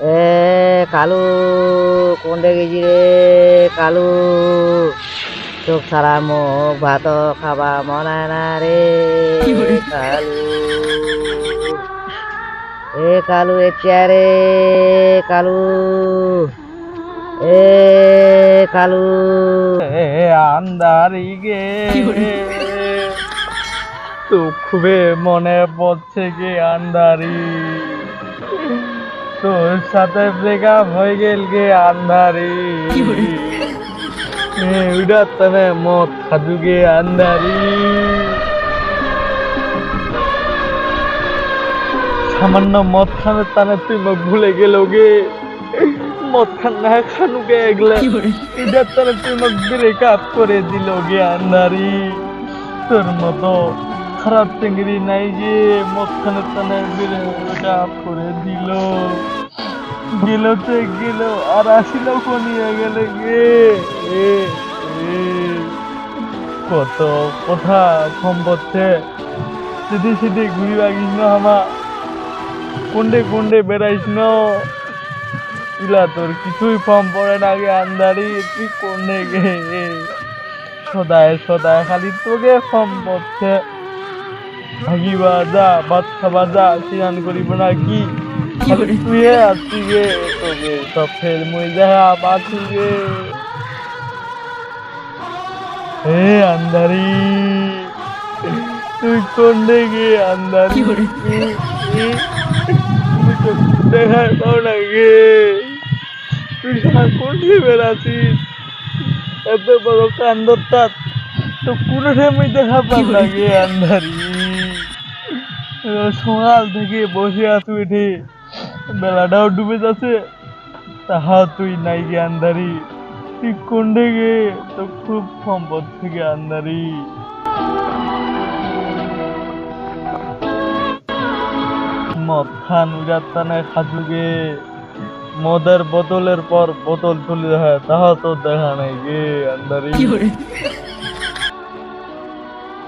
এ কালু কোনটা গেছি রে কালু? চোখ সারা মুখ ভাত খাবা মনে না রে কালু। এ কালু এতিয়া রে কালু। এ কালু। এ আন্দারি গে। তো খুবই মনে পড়ছে গে আন্দারি তোর সাথে ব্রেকআপ হয়ে গেল গে ওইটা তবে মদ খাদু গে আন্দারি সামান্য মদ খানে তানে তুই মোক ভুলে গেল গে। মদ খান না খানু গে এগুলা। এটা তাহলে তুই মোক ব্রেকআপ করে দিল গে আন্দারি তোর মতো খারাপ চিংড়ি নাই যে মদ খানে তানে ব্রেকআপ করে দিল। গেল তো গেল, আর আসিল নিয়ে গেলে গে, এ। কত কথা সম্পদছে সিধি সিধি ঘুরি লাগিস না আমা কোনডে কোনডে বেড়াইস না। ইলা তোর কিছুই ফর্ম পড়ে না গে আন্দারি তুই কোনে গে? সদায় সদায় খালি তোকে ফর্ম পড়ছে ভাগিবা যা ভাত খাবা যা স্নান করিব না কি? তুই আসছি গে তোকে সব ফের মই দেখা পাচ্ছি গে। হে আন্দারি তুই কোনে গে তো দেখার পাও না গে। তুই সারা কোনটি বেড়াছিস এত বড় কান্দরটা তো কোনো সময় দেখা পাম না গে আন্ধারি। সকাল থেকে বসে আছো এঠে। বেলাটাও ডুবে যাচ্ছে। তাহা তুই নাই গে আন্ধারি। তুই কোনডে গে তো খুব সম্পদ থেকে আন্ধারি। মদ খান উজাতানে খাজুগে। মদের বোতলের পর বোতল তুলে হয় তাহা তো দেখা নাই গে আন্দারি